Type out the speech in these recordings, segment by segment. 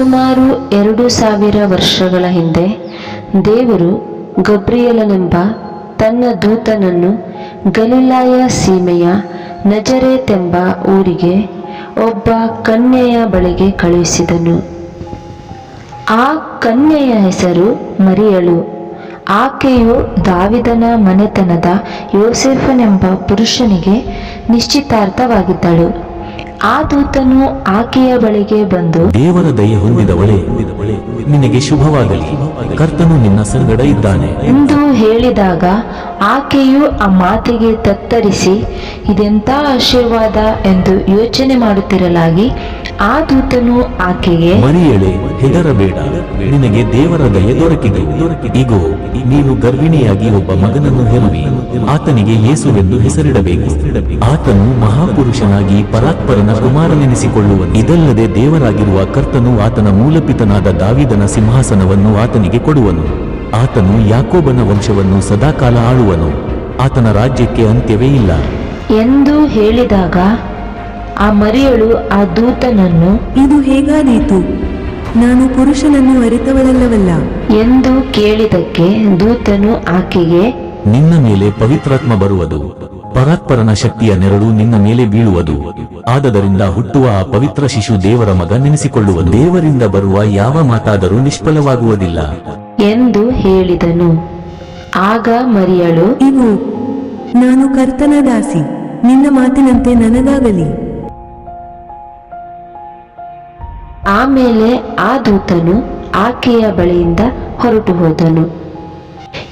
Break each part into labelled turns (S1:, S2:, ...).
S1: ಸುಮಾರು ಎರಡು ಸಾವಿರ ವರ್ಷಗಳ ಹಿಂದೆ ದೇವರು ಗಬ್ರಿಯಲನೆಂಬ ತನ್ನ ದೂತನನ್ನು ಗಲಿಲಾಯ ಸೀಮೆಯ ನಜರೇತೆಂಬ ಊರಿಗೆ ಒಬ್ಬ ಕನ್ಯೆಯ ಬಳಿಗೆ ಕಳುಹಿಸಿದನು. ಆ ಕನ್ಯೆಯ ಹೆಸರು ಮರಿಯಳು. ಆಕೆಯು ದಾವಿದನ ಮನೆತನದ ಯೋಸೆಫನೆಂಬ ಪುರುಷನಿಗೆ ನಿಶ್ಚಿತಾರ್ಥವಾಗಿದ್ದಳು. ಆ ದೂತನು ಆಕೆಯ ಬಳಿಗೆ ಬಂದು
S2: ದೇವರ ದಯ ಹೊಂದಿದವಳೆ ನಿನಗೆ ಶುಭವಾಗಲಿ. ಕರ್ತನು ನಿನ್ನ ಸಂಗಡ ಇದ್ದಾನೆ.
S1: ಎಂದು ಹೇಳಿದಾಗ ಆಕೆಯು ಆ ಮಾತಿಗೆ ತತ್ತರಿಸಿ ಇದೆಂತ ಆಶೀರ್ವಾದ ಎಂದು ಯೋಚನೆ ಮಾಡುತ್ತಿರಲಾಗಿ ಆ ದೂತನು ಆಕೆಗೆ
S2: ಮರಿಯಳೆ ಹೆದರಬೇಡ. ನಿನಗೆ ದೇವರ ದಯೆ ದೊರಕಿದೆ. ಇಗೋ ನೀನು ಗರ್ಭಿಣಿಯಾಗಿ ಒಬ್ಬ ಮಗನನ್ನು ಹೆರುವಿ. ಆತನಿಗೆ ಯೇಸುವೆಂದು ಹೆಸರಿಡಬೇಕು. ಆತನು ಮಹಾಪುರುಷನಾಗಿ ಪರಾತ್ಪರನ ಕುಮಾರನೆನಿಸಿಕೊಳ್ಳುವನು. ಇದಲ್ಲದೆ ದೇವರಾಗಿರುವ ಕರ್ತನು ಆತನ ಮೂಲಪಿತನಾದ ದಾವಿದನ ಸಿಂಹಾಸನವನ್ನು ಆತನಿಗೆ ಕೊಡುವನು. ಆತನು ಯಾಕೋಬನ ವಂಶವನ್ನು ಸದಾಕಾಲ ಆಳುವನು. ಆತನ ರಾಜ್ಯಕ್ಕೆ ಅಂತ್ಯವೇ ಇಲ್ಲ.
S1: ಎಂದು ಹೇಳಿದಾಗ ಆ ಮರಿಯಳು ಆ ದೂತನನ್ನು
S3: ಇದು ಹೇಗಾದೀತು? ನಾನು ಪುರುಷನನ್ನು ಅರಿತವಳಲ್ಲವಲ್ಲ?
S1: ಎಂದು ಕೇಳಿದಕ್ಕೆ ದೂತನು ಆಕೆಗೆ
S2: ನಿನ್ನ ಮೇಲೆ ಪವಿತ್ರಾತ್ಮ ಬರುವುದು ಪರಾತ್ಪರನ ಶಕ್ತಿಯ ನೆರಳು ನಿನ್ನ ಮೇಲೆ ಬೀಳುವುದು ಆದದರಿಂದ ಹುಟ್ಟುವ ಆ ಪವಿತ್ರ ಶಿಶು ದೇವರ ಮಗ ನೆನೆಸಿಕೊಳ್ಳುವ ದೇವರಿಂದ ಬರುವ ಯಾವ ಮಾತಾದರೂ ನಿಷ್ಫಲವಾಗುವುದಿಲ್ಲ.
S1: ಎಂದು ಹೇಳಿದನು. ಆಗ ಮರಿಯಳು
S3: ಇವು ನಾನು ಕರ್ತನ ದಾಸಿ ನಿನ್ನ ಮಾತಿನಂತೆ ನನಗಾಗಲಿ.
S1: ಆಮೇಲೆ ಆ ದೂತನು ಆಕೆಯ ಬಳಿಯಿಂದ ಹೊರಟು ಹೋದನು.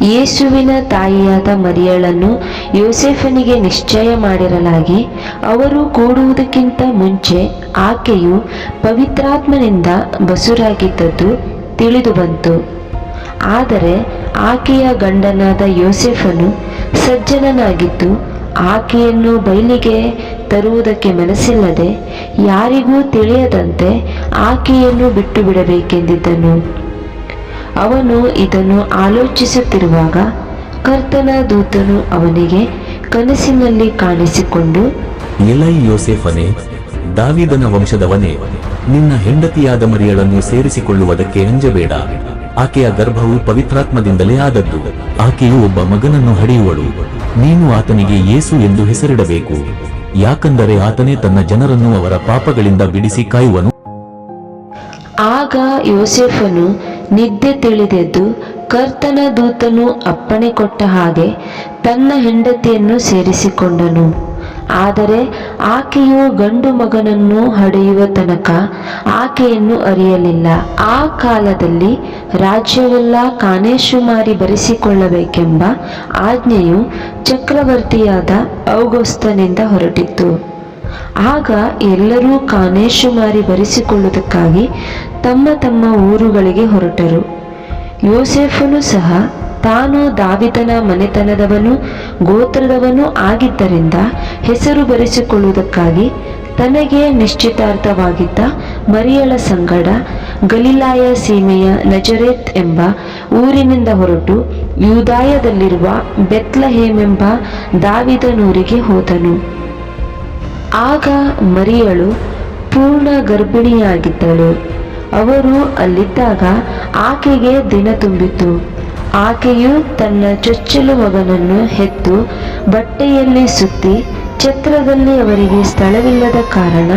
S1: ಯೇಸುವಿನ ತಾಯಿಯಾದ ಮರಿಯಳನ್ನು ಯೋಸೆಫನಿಗೆ ನಿಶ್ಚಯ ಮಾಡಿರಲಾಗಿ, ಅವರು ಕೂಡುವುದಕ್ಕಿಂತ ಮುಂಚೆ ಆಕೆಯು ಪವಿತ್ರಾತ್ಮನಿಂದ ಬಸುರಾಗಿದ್ದದ್ದು ತಿಳಿದು ಬಂತು. ಆದರೆ ಆಕೆಯ ಗಂಡನಾದ ಯೋಸೆಫನು ಸಜ್ಜನನಾಗಿದ್ದು ಆಕೆಯನ್ನು ಬಯಲಿಗೆ ತರುವುದಕ್ಕೆ ಮನಸ್ಸಿಲ್ಲದೆ ಯಾರಿಗೂ ತಿಳಿಯದಂತೆ ಆಕೆಯನ್ನು ಬಿಟ್ಟು ಬಿಡಬೇಕೆಂದಿದ್ದನು ಅವನು ಇದನ್ನು ಆಲೋಚಿಸುತ್ತಿರುವಾಗ ಕರ್ತನ ದೂತನು ಅವನಿಗೆ ಕನಸಿನಲ್ಲಿ ಕಾಣಿಸಿಕೊಂಡು
S2: ಎಲೈ ಯೋಸೆಫನೇ, ದಾವಿದನ ವಂಶದವನೇ, ನಿನ್ನ ಹೆಂಡತಿಯಾದ ಮರಿಯಳನ್ನು ಸೇರಿಸಿಕೊಳ್ಳುವುದಕ್ಕೆ ಅಂಜಬೇಡ. ಆಕೆಯ ಗರ್ಭವು ಪವಿತ್ರಾತ್ಮದಿಂದಲೇ ಆದದ್ದು. ಆಕೆಯು ಒಬ್ಬ ಮಗನನ್ನು ಹಡೆಯುವಳು. ನೀನು ಆತನಿಗೆ ಯೇಸು ಎಂದು ಹೆಸರಿಡಬೇಕು. ಯಾಕಂದರೆ ಆತನೇ ತನ್ನ ಜನರನ್ನು ಅವರ ಪಾಪಗಳಿಂದ ಬಿಡಿಸಿ ಕಾಯುವನು.
S1: ಆಗ ಯೋಸೆಫನು ನಿದ್ದೆ ತಿಳಿದೆದ್ದು ಕರ್ತನ ದೂತನು ಅಪ್ಪಣೆ ಕೊಟ್ಟ ಹಾಗೆ ತನ್ನ ಹೆಂಡತಿಯನ್ನು ಸೇರಿಸಿಕೊಂಡನು. ಆದರೆ ಆಕೆಯು ಗಂಡು ಮಗನನ್ನು ಹಡೆಯುವ ತನಕ ಆಕೆಯನ್ನು ಅರಿಯಲಿಲ್ಲ. ಆ ಕಾಲದಲ್ಲಿ ರಾಜ್ಯವೆಲ್ಲ ಕಾನೇಶುಮಾರಿ ಬರೆಸಿಕೊಳ್ಳಬೇಕೆಂಬ ಆಜ್ಞೆಯು ಚಕ್ರವರ್ತಿಯಾದ ಔಗೋಸ್ತನಿಂದ ಹೊರಟಿತ್ತು. ಆಗ ಎಲ್ಲರೂ ಕಾನೇಶುಮಾರಿ ಬರೆಸಿಕೊಳ್ಳುವುದಕ್ಕಾಗಿ ತಮ್ಮ ತಮ್ಮ ಊರುಗಳಿಗೆ ಹೊರಟರು. ಯೋಸೆಫನು ಸಹ ತಾನು ದಾವಿದನ ಮನೆತನದವನು, ಗೋತ್ರದವನು ಆಗಿದ್ದರಿಂದ ಹೆಸರು ಬರೆಸಿಕೊಳ್ಳುವುದಕ್ಕಾಗಿ ತನಗೆ ನಿಶ್ಚಿತಾರ್ಥವಾಗಿದ್ದ ಮರಿಯಳ ಸಂಗಡ ಗಲಿಲಾಯ ಸೀಮೆಯ ನಜರೇತ್ ಎಂಬ ಊರಿನಿಂದ ಹೊರಟು ಯೂದಾಯದಲ್ಲಿರುವ ಬೆತ್ಲಹೇಮೆಂಬ ದಾವಿದನೂರಿಗೆ ಹೋದನು. ಆಗ ಮರಿಯಳು ಪೂರ್ಣ ಗರ್ಭಿಣಿಯಾಗಿದ್ದಳು. ಅವರು ಅಲ್ಲಿದ್ದಾಗ ಆಕೆಗೆ ದಿನ ತುಂಬಿತು ಆಕೆಯು ತನ್ನ ಚೊಚ್ಚಲು ಮಗನನ್ನು ಹೆತ್ತು ಬಟ್ಟೆಯಲ್ಲಿ ಸುತ್ತಿ ಛತ್ರದಲ್ಲಿ ಅವರಿಗೆ ಸ್ಥಳವಿಲ್ಲದ ಕಾರಣ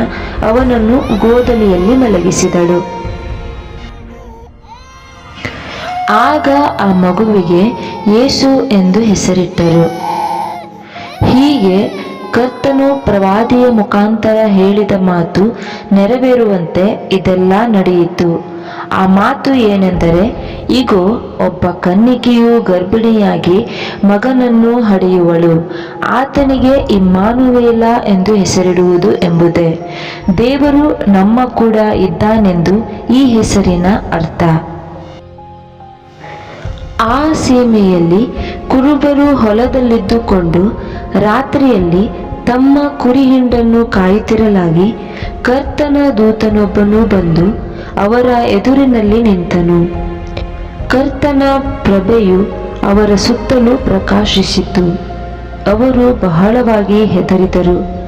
S1: ಅವನನ್ನು ಗೋದಲಿಯಲ್ಲಿ ಮಲಗಿಸಿದಳು. ಆಗ ಆ ಮಗುವಿಗೆ ಯೇಸು ಎಂದು ಹೆಸರಿಟ್ಟರು. ಹೀಗೆ ಕರ್ತನು ಪ್ರವಾದಿಯ ಮುಖಾಂತರ ಹೇಳಿದ ಮಾತು ನೆರವೇರುವಂತೆ ಇದೆಲ್ಲ ನಡೆಯಿತು. ಆ ಮಾತು ಏನೆಂದರೆ, ಇಗೋ, ಒಬ್ಬ ಕನ್ನಿಕೆಯು ಗರ್ಭಿಣಿಯಾಗಿ ಮಗನನ್ನು ಹಡೆಯುವಳು. ಆತನಿಗೆ ಇಮ್ಮಾನುವೇಲ ಎಂದು ಹೆಸರಿಡುವುದು ಎಂಬುದೇ. ದೇವರು ನಮ್ಮ ಕೂಡ ಇದ್ದಾನೆಂದು ಈ ಹೆಸರಿನ ಅರ್ಥ. ಆ ಸೀಮೆಯಲ್ಲಿ ಕುರುಬರು ಹೊಲದಲ್ಲಿದ್ದುಕೊಂಡು ರಾತ್ರಿಯಲ್ಲಿ ತಮ್ಮ ಕುರಿ ಹಿಂಡನ್ನು ಕಾಯುತ್ತಿರಲಾಗಿ ಕರ್ತನ ದೂತನೊಬ್ಬನು ಬಂದು ಅವರ ಎದುರಿನಲ್ಲಿ ನಿಂತನು. ಕರ್ತನ ಪ್ರಭೆಯು ಅವರ ಸುತ್ತಲೂ ಪ್ರಕಾಶಿಸಿತು. ಅವರು ಬಹಳವಾಗಿ ಹೆದರಿದರು.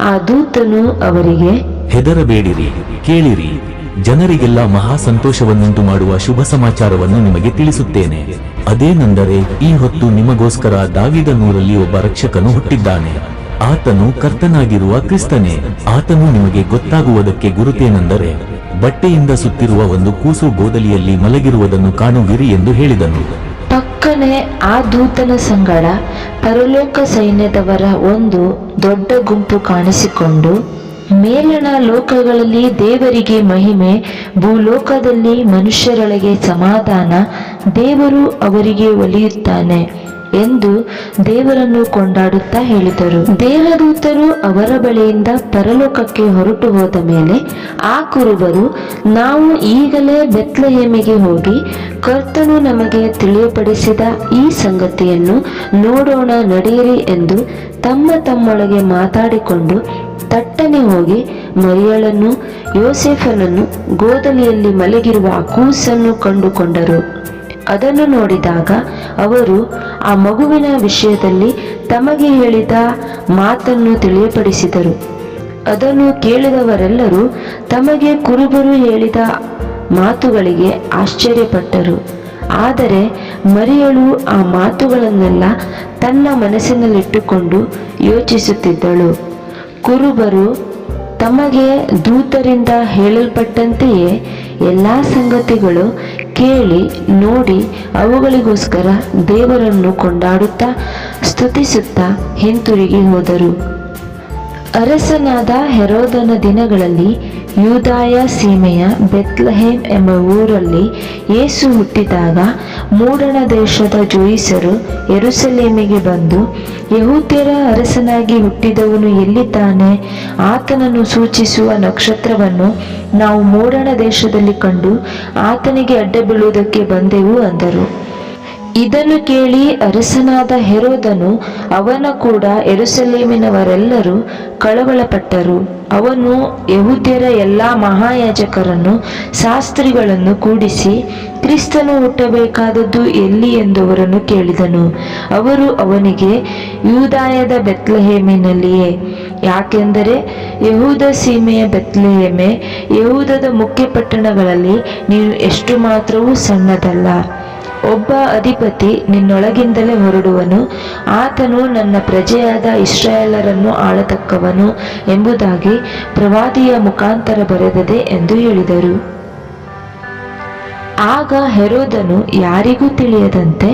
S1: ಆ ದೂತನು ಅವರಿಗೆ,
S2: ಹೆದರಬೇಡಿರಿ, ಕೇಳಿರಿ. ಜನರಿಗೆಲ್ಲ ಮಹಾ ಸಂತೋಷವನ್ನುಂಟು ಮಾಡುವ ಶುಭ ಸಮಾಚಾರವನ್ನು ನಿಮಗೆ ತಿಳಿಸುತ್ತೇನೆ. ಅದೇನೆಂದರೆ, ಈ ಹೊತ್ತು ನಿಮಗೋಸ್ಕರ ದಾವಿದನೂರಲ್ಲಿ ಒಬ್ಬ ರಕ್ಷಕನು ಹುಟ್ಟಿದ್ದಾನೆ. ಆತನು ಕರ್ತನಾಗಿರುವ ಕ್ರಿಸ್ತನೇ. ಆತನು ನಿಮಗೆ ಗೊತ್ತಾಗುವುದಕ್ಕೆ ಗುರುತೇನೆಂದರೆ ಬಟ್ಟೆಯಿಂದ ಸುತ್ತಿರುವ ಒಂದು ಕೂಸು ಗೋದಲಿಯಲ್ಲಿ ಮಲಗಿರುವುದನ್ನು ಕಾಣುವಿರಿ ಎಂದು ಹೇಳಿದನು.
S1: ಪಕ್ಕನೆ ಆ ದೂತನ ಸಂಗಡ ಪರಲೋಕ ಸೈನ್ಯದವರ ಒಂದು ದೊಡ್ಡ ಗುಂಪು ಕಾಣಿಸಿಕೊಂಡು, ಮೇಲಣ ಲೋಕಗಳಲ್ಲಿ ದೇವರಿಗೆ ಮಹಿಮೆ, ಭೂಲೋಕದಲ್ಲಿ ಮನುಷ್ಯರೊಳಗೆ ಸಮಾಧಾನ, ದೇವರು ಅವರಿಗೆ ಒಲಿಯುತ್ತಾನೆ. ಎಂದು ದೇವರನ್ನು ಕೊಂಡಾಡುತ್ತಾ ಹೇಳಿದರು. ದೇವದೂತರು ಅವರ ಬಳಿಯಿಂದ ಪರಲೋಕಕ್ಕೆ ಹೊರಟು ಹೋದ ಮೇಲೆ ಆ ಕುರುಬರು, ನಾವು ಈಗಲೇ ಬೆತ್ಲಹೇಮಿಗೆ ಹೋಗಿ ಕರ್ತನು ನಮಗೆ ತಿಳಿಯಪಡಿಸಿದ ಈ ಸಂಗತಿಯನ್ನು ನೋಡೋಣ, ನಡೆಯಿರಿ ಎಂದು ತಮ್ಮ ತಮ್ಮೊಳಗೆ ಮಾತಾಡಿಕೊಂಡು ತಟ್ಟನೆ ಹೋಗಿ ಮರಿಯಳನ್ನು, ಯೋಸೆಫನನ್ನು ಗೋದಲಿಯಲ್ಲಿ ಮಲಗಿರುವ ಕೂಸನ್ನು ಕಂಡುಕೊಂಡರು. ಅದನ್ನು ನೋಡಿದಾಗ ಅವರು ಆ ಮಗುವಿನ ವಿಷಯದಲ್ಲಿ ತಮಗೆ ಹೇಳಿದ ಮಾತನ್ನು ತಿಳಿಯಪಡಿಸಿದರು. ಅದನ್ನು ಕೇಳಿದವರೆಲ್ಲರೂ ತಮಗೆ ಕುರುಬರು ಹೇಳಿದ ಮಾತುಗಳಿಗೆ ಆಶ್ಚರ್ಯಪಟ್ಟರು. ಆದರೆ ಮರಿಯಳು ಆ ಮಾತುಗಳನ್ನೆಲ್ಲ ತನ್ನ ಮನಸ್ಸಿನಲ್ಲಿಟ್ಟುಕೊಂಡು ಯೋಚಿಸುತ್ತಿದ್ದಳು. ಕುರುಬರು ತಮಗೆ ದೂತರಿಂದ ಹೇಳಲ್ಪಟ್ಟಂತೆಯೇ ಎಲ್ಲ ಸಂಗತಿಗಳು ಕೇಳಿ ನೋಡಿ ಅವುಗಳಿಗೋಸ್ಕರ ದೇವರನ್ನು ಕೊಂಡಾಡುತ್ತಾ ಸ್ತುತಿಸುತ್ತಾ ಹಿಂತಿರುಗಿ ಹೋದರು. ಅರಸನಾದ ಹೆರೋದನ ದಿನಗಳಲ್ಲಿ ಯೂದಾಯ ಸೀಮೆಯ ಬೆತ್ಲಹೇಮ್ ಎಂಬ ಊರಲ್ಲಿ ಯೇಸು ಹುಟ್ಟಿದಾಗ ಮೂಡಣ ದೇಶದ ಜೋಯಿಸರು ಯೆರೂಸಲೇಮಿಗೆ ಬಂದು, ಯಹೂದ್ಯರ ಅರಸನಾಗಿ ಹುಟ್ಟಿದವನು ಎಲ್ಲಿದ್ದಾನೆ ಆತನನ್ನು ಸೂಚಿಸುವ ನಕ್ಷತ್ರವನ್ನು ನಾವು ಮೂಡಣ ದೇಶದಲ್ಲಿ ಕಂಡು ಆತನಿಗೆ ಅಡ್ಡ ಬೀಳುವುದಕ್ಕೆ ಬಂದೆವು ಅಂದರು. ಇದನ್ನು ಕೇಳಿ ಅರಸನಾದ ಹೆರೋದನು ಅವನ ಕೂಡ ಎರುಸಲೇಮಿನವರೆಲ್ಲರೂ ಕಳವಳಪಟ್ಟರು. ಅವನು ಯಹೂದ್ಯರ ಎಲ್ಲ ಮಹಾಯಾಜಕರನ್ನು, ಶಾಸ್ತ್ರಿಗಳನ್ನು ಕೂಡಿಸಿ, ಕ್ರಿಸ್ತನು ಹುಟ್ಟಬೇಕಾದದ್ದು ಎಲ್ಲಿ ಎಂದವರನ್ನು ಕೇಳಿದನು. ಅವರು ಅವನಿಗೆ, ಯೂದಾಯದ ಬೆತ್ಲಹೇಮಿನಲ್ಲಿಯೇ. ಯಾಕೆಂದರೆ ಯಹೂದ ಸೀಮೆಯ ಬೆತ್ಲಹೇಮೆ ಯಹೂದದ ಮುಖ್ಯ ಪಟ್ಟಣಗಳಲ್ಲಿ ನೀನು ಎಷ್ಟು ಮಾತ್ರವೂ ಸಣ್ಣದಲ್ಲ. ಒಬ್ಬ ಅಧಿಪತಿ ನಿನ್ನೊಳಗಿಂದಲೇ ಹೊರಡುವನು. ಆತನು ನನ್ನ ಪ್ರಜೆಯಾದ ಇಸ್ರಾಯೇಲರನ್ನು ಆಳತಕ್ಕವನು ಎಂಬುದಾಗಿ ಪ್ರವಾದಿಯ ಮುಖಾಂತರ ಬರೆದದೆ ಎಂದು ಹೇಳಿದರು. ಆಗ ಹೆರೋದನು ಯಾರಿಗೂ ತಿಳಿಯದಂತೆ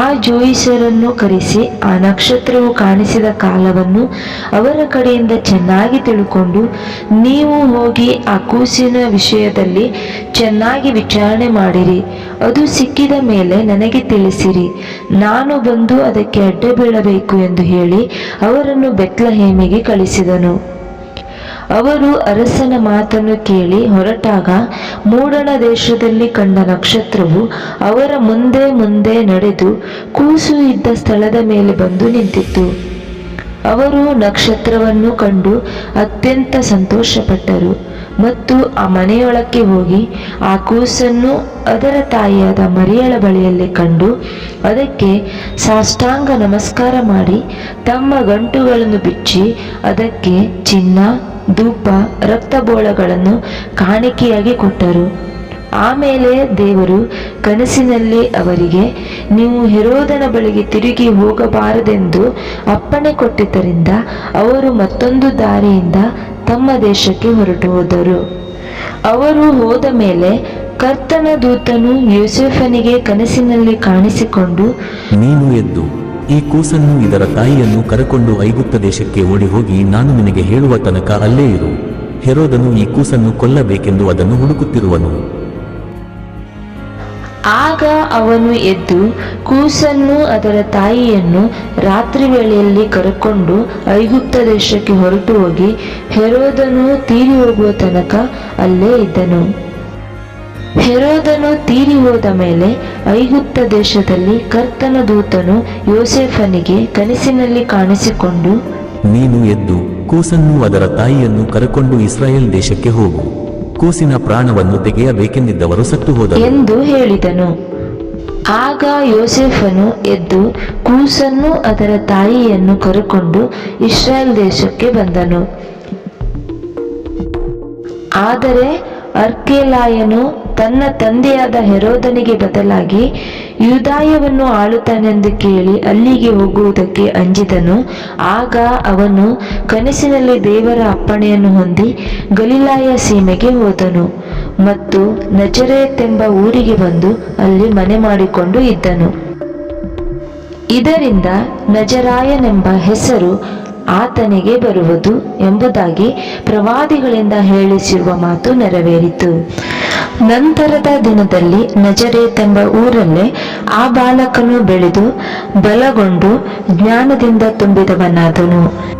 S1: ಆ ಜೋಯಿಸರನ್ನು ಕರೆಸಿ ಆ ನಕ್ಷತ್ರವು ಕಾಣಿಸಿದ ಕಾಲವನ್ನು ಅವರ ಕಡೆಯಿಂದ ಚೆನ್ನಾಗಿ ತಿಳ್ಕೊಂಡು ನೀವು ಹೋಗಿ ಆ ಕೂಸಿನ ವಿಷಯದಲ್ಲಿ ಚೆನ್ನಾಗಿ ವಿಚಾರಣೆ ಮಾಡಿರಿ. ಅದು ಸಿಕ್ಕಿದ ಮೇಲೆ ನನಗೆ ತಿಳಿಸಿರಿ. ನಾನು ಬಂದು ಅದಕ್ಕೆ ಅಡ್ಡ ಬೀಳಬೇಕು ಎಂದು ಹೇಳಿ ಅವರನ್ನು ಬೆತ್ಲಹೇಮಿಗೆ ಕಳಿಸಿದನು. ಅವರು ಅರಸನ ಮಾತನ್ನು ಕೇಳಿ ಹೊರಟಾಗ, ಮೂಡಣ ದೇಶದಲ್ಲಿ ಕಂಡ ನಕ್ಷತ್ರವು ಅವರ ಮುಂದೆ ಮುಂದೆ ನಡೆದು ಕೂಸು ಇದ್ದ ಸ್ಥಳದ ಮೇಲೆ ಬಂದು ನಿಂತಿತ್ತು. ಅವರು ನಕ್ಷತ್ರವನ್ನು ಕಂಡು ಅತ್ಯಂತ ಸಂತೋಷಪಟ್ಟರು ಮತ್ತು ಆ ಮನೆಯೊಳಕ್ಕೆ ಹೋಗಿ ಆ ಕೂಸನ್ನು ಅದರ ತಾಯಿಯಾದ ಮರಿಯಳ ಬಳಿಯಲ್ಲಿ ಕಂಡು ಅದಕ್ಕೆ ಸಾಷ್ಟಾಂಗ ನಮಸ್ಕಾರ ಮಾಡಿ ತಮ್ಮ ಗಂಟುಗಳನ್ನು ಬಿಚ್ಚಿ ಅದಕ್ಕೆ ಚಿನ್ನ ಧೂಪ ರಕ್ತಬೋಳಗಳನ್ನು ಕಾಣಿಕೆಯಾಗಿ ಕೊಟ್ಟರು. ಆಮೇಲೆ ದೇವರು ಕನಸಿನಲ್ಲಿ ಅವರಿಗೆ, ನೀವು ಹೆರೋದನ ಬಳಿಗೆ ತಿರುಗಿ ಹೋಗಬಾರದೆಂದು ಅಪ್ಪಣೆ ಕೊಟ್ಟಿದ್ದರಿಂದ ಅವರು ಮತ್ತೊಂದು ದಾರಿಯಿಂದ ತಮ್ಮ ದೇಶಕ್ಕೆ ಹೊರಟು ಹೋದರು. ಅವರು ಹೋದ ಮೇಲೆ ಕರ್ತನ ದೂತನು ಯೋಸೆಫನಿಗೆ ಕನಸಿನಲ್ಲಿ ಕಾಣಿಸಿಕೊಂಡು,
S2: ನೀನು ಎದ್ದು ಈ ಕೂಸನ್ನು ಇದರ ತಾಯಿಯನ್ನು ಕರಕೊಂಡು ಐಗುಪ್ತ ದೇಶಕ್ಕೆ ಓಡಿ ಹೋಗಿ ನಾನು ನಿನಗೆ ಹೇಳುವ ತನಕ ಅಲ್ಲೇ ಇರು. ಹೆರೋದನು ಈ ಕೂಸನ್ನು ಕೊಲ್ಲಬೇಕೆಂದು ಅದನ್ನು ಹುಡುಕುತ್ತಿರುವನು.
S1: ಆಗ ಅವನು ಎದ್ದು ಕೂಸನ್ನು ಅದರ ತಾಯಿಯನ್ನು ರಾತ್ರಿ ವೇಳೆಯಲ್ಲಿ ಕರಕೊಂಡು ಐಗುಪ್ತ ದೇಶಕ್ಕೆ ಹೊರಟು ಹೋಗಿ ಹೆರೋದನು ತೀರಿ ಹೋಗುವ ತನಕ ಅಲ್ಲೇ ಇದ್ದನು. ಹೆರೋದನು ತೀರಿ ಹೋದ ಮೇಲೆ ಐಗುಪ್ತ ದೇಶದಲ್ಲಿ ಕರ್ತನ ದೂತನು ಯೋಸೆಫನಿಗೆ ಕನಸಿನಲ್ಲಿ ಕಾಣಿಸಿಕೊಂಡು
S2: ನೀನು ಎದ್ದು ಕೂಸನ್ನು ಅದರ ತಾಯಿಯನ್ನು ಕರಕೊಂಡು ಇಸ್ರಾಯೇಲ್ ದೇಶಕ್ಕೆ ಹೋಗು. ಕೂಸಿನ ಪ್ರಾಣವನ್ನು ತೆಗೆಯಬೇಕೆಂದಿದ್ದವರು ಸತ್ತು ಹೋದರು.
S1: ಎಂದು ಹೇಳಿದನು. ಆಗ ಯೋಸೆಫನು ಎದ್ದು ಕೂಸನ್ನು ಅದರ ತಾಯಿಯನ್ನು ಕರೆಕೊಂಡು ಇಸ್ರಾಯೇಲ್ ದೇಶಕ್ಕೆ ಬಂದನು. ಆದರೆ ಅರ್ಕೆಲಾಯನು ತನ್ನ ತಂದೆಯಾದ ಹೆರೋದನಿಗೆ ಬದಲಾಗಿ ಯುದಾಯವನ್ನು ಆಳುತ್ತಾನೆಂದು ಕೇಳಿ ಅಲ್ಲಿಗೆ ಹೋಗುವುದಕ್ಕೆ ಅಂಜಿದನು. ಆಗ ಅವನು ಕನಸಿನಲ್ಲಿ ದೇವರ ಅಪ್ಪಣೆಯನ್ನು ಹೊಂದಿ ಗಲಿಲಾಯ ಸೀಮೆಗೆ ಹೋದನು ಮತ್ತು ನಜರೇತೆಂಬ ಊರಿಗೆ ಬಂದು ಅಲ್ಲಿ ಮನೆ ಮಾಡಿಕೊಂಡು ಇದ್ದನು. ಇದರಿಂದ ನಜರಾಯನೆಂಬ ಹೆಸರು ಆತನಿಗೆ ಬರುವುದು ಎಂಬುದಾಗಿ ಪ್ರವಾದಿಗಳಿಂದ ಹೇಳಿಸಿರುವ ಮಾತು ನೆರವೇರಿತು. ನಂತರದ ದಿನದಲ್ಲಿ ನಜರೇತೆಂಬ ಊರಲ್ಲೇ ಆ ಬಾಲಕನು ಬೆಳೆದು ಬಲಗೊಂಡು ಜ್ಞಾನದಿಂದ ತುಂಬಿದವನಾದನು.